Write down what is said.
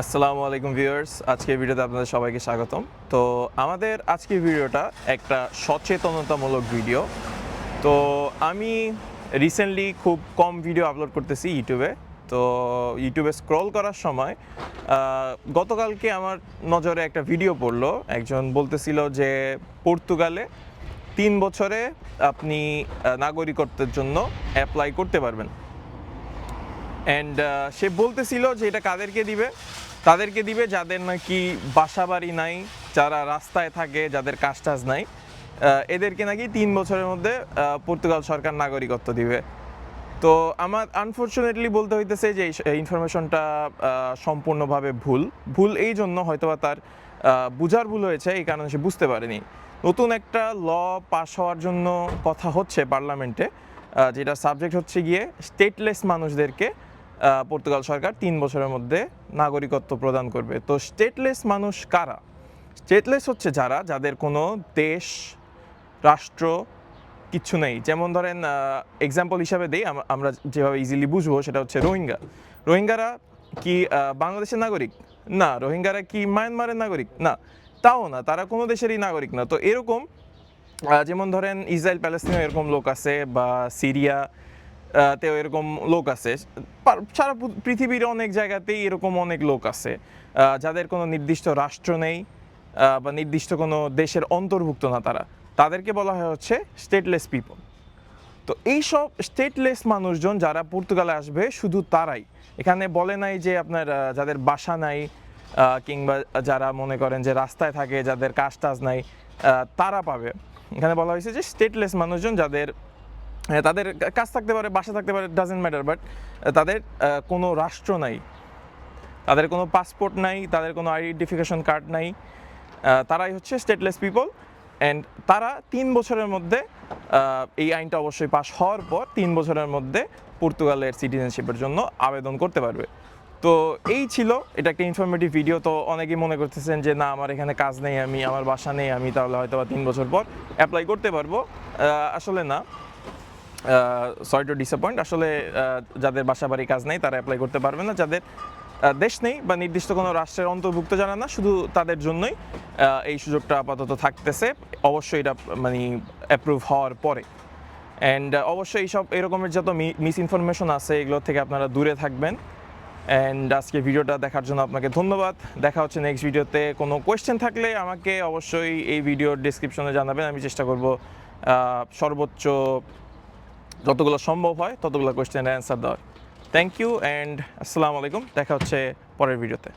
আসসালামু আলাইকুম ভিউয়ার্স, আজকের ভিডিওতে আপনাদের সবাইকে স্বাগতম। তো আমাদের আজকের ভিডিওটা একটা সচেতনতামূলক ভিডিও। তো আমি রিসেন্টলি খুব কম ভিডিও আপলোড করতেছি ইউটিউবে। তো ইউটিউবে স্ক্রল করার সময় গতকালকে আমার নজরে একটা ভিডিও পড়ল। একজন বলতেছিল যে, পর্তুগালে তিন বছরে আপনি নাগরিকত্বের জন্য অ্যাপ্লাই করতে পারবেন। অ্যান্ড সে বলতেছিল যে এটা কাদেরকে দিবে? তাদেরকে দিবে যাদের নাকি বাসা বাড়ি নাই, যারা রাস্তায় থাকে, যাদের কাজ টাজ নাই এদেরকে নাকি তিন বছরের মধ্যে পর্তুগাল সরকার নাগরিকত্ব দিবে। তো আমার আনফর্চুনেটলি বলতে হইতেছে যে এই ইনফরমেশনটা সম্পূর্ণভাবে ভুল। ভুল এই জন্য হয়তোবা তার বুঝার ভুল হয়েছে, এই কারণে সে বুঝতে পারেনি। নতুন একটা ল পাস হওয়ার জন্য কথা হচ্ছে পার্লামেন্টে যেটা সাবজেক্ট হচ্ছে গিয়ে স্টেটলেস মানুষদেরকে পর্তুগাল সরকার তিন বছরের মধ্যে নাগরিকত্ব প্রদান করবে। তো স্টেটলেস মানুষ কারা? স্টেটলেস হচ্ছে যারা, যাদের কোনো দেশ, রাষ্ট্র কিচ্ছু নেই। যেমন ধরেন এক্সাম্পল হিসাবে দেই আমরা যেভাবে ইজিলি বুঝব সেটা হচ্ছে রোহিঙ্গা। রোহিঙ্গারা কি বাংলাদেশের নাগরিক? না। রোহিঙ্গারা কি মায়ানমারের নাগরিক? না। তাও না। তারা কোনো দেশেরই নাগরিক না। তো এরকম যেমন ধরেন ইসরায়েল প্যালেস্তিনে এরকম লোক আছে বা সিরিয়া তেও এরকম লোক আছে। সারা পৃথিবীর অনেক জায়গাতেই এরকম অনেক লোক আছে যাদের কোনো নির্দিষ্ট রাষ্ট্র নেই বা নির্দিষ্ট কোনো দেশের অন্তর্ভুক্ত না তারা। তাদেরকে বলা হয় হচ্ছে স্টেটলেস পিপল তো এই সব স্টেটলেস মানুষজন যারা পর্তুগালে আসবে, শুধু তারাই। এখানে বলে নাই যে আপনার যাদের বাসা নাই কিংবা যারা মনে করেন যে রাস্তায় থাকে, যাদের কাজ টাজ নাই তারা পাবে। এখানে বলা হয়েছে যে স্টেটলেস মানুষজন যাদের তাদের কাজ থাকতে পারে, বাসা থাকতে পারে ডাজেন্ট ম্যাটার বাট তাদের কোনো রাষ্ট্র নাই। তাদের কোনো পাসপোর্ট নাই, তাদের কোনো আইডেন্টিফিকেশন কার্ড নাই। তারাই হচ্ছে স্টেটলেস পিপল অ্যান্ড তারা তিন বছরের মধ্যে এই আইনটা অবশ্যই পাশ হওয়ার পর তিন বছরের মধ্যে পর্তুগালের সিটিজেনশিপের জন্য আবেদন করতে পারবে। তো এই ছিল, এটা একটা ইনফরমেটিভ ভিডিও তো অনেকেই মনে করতেছেন যে, না, আমার এখানে কাজ নেই, আমি, আমার বাসা নেই, আমি তাহলে হয়তো বা তিন বছর পর অ্যাপ্লাই করতে পারব। আসলে না। সরি টু ডিসঅ্যাপয়েন্ট আসলে যাদের বাসা বাড়ি কাজ নেই, তারা অ্যাপ্লাই করতে পারবে না। যাদের দেশ নেই বা নির্দিষ্ট কোনো রাষ্ট্রের অন্তর্ভুক্ত যারা না, শুধু তাদের জন্যই এই সুযোগটা আপাতত থাকতেছে। অবশ্যই এটা মানে অ্যাপ্রুভ হওয়ার পরে। অ্যান্ড অবশ্যই এইসব এরকমের যত মিস ইনফরমেশন আছে, এগুলো থেকে আপনারা দূরে থাকবেন। অ্যান্ড আজকে ভিডিওটা দেখার জন্য আপনাকে ধন্যবাদ। দেখা হচ্ছে নেক্সট ভিডিওতে। কোনো কোয়েশ্চেন থাকলে আমাকে অবশ্যই এই ভিডিওর ডিসক্রিপশনে জানাবেন। আমি চেষ্টা করব সর্বোচ্চ যতগুলো সম্ভব হয়, ততগুলো কোয়েশ্চেনের অ্যান্সার দেওয়ার। থ্যাংক ইউ অ্যান্ড আসসালামু আলাইকুম। দেখা হচ্ছে পরের ভিডিওতে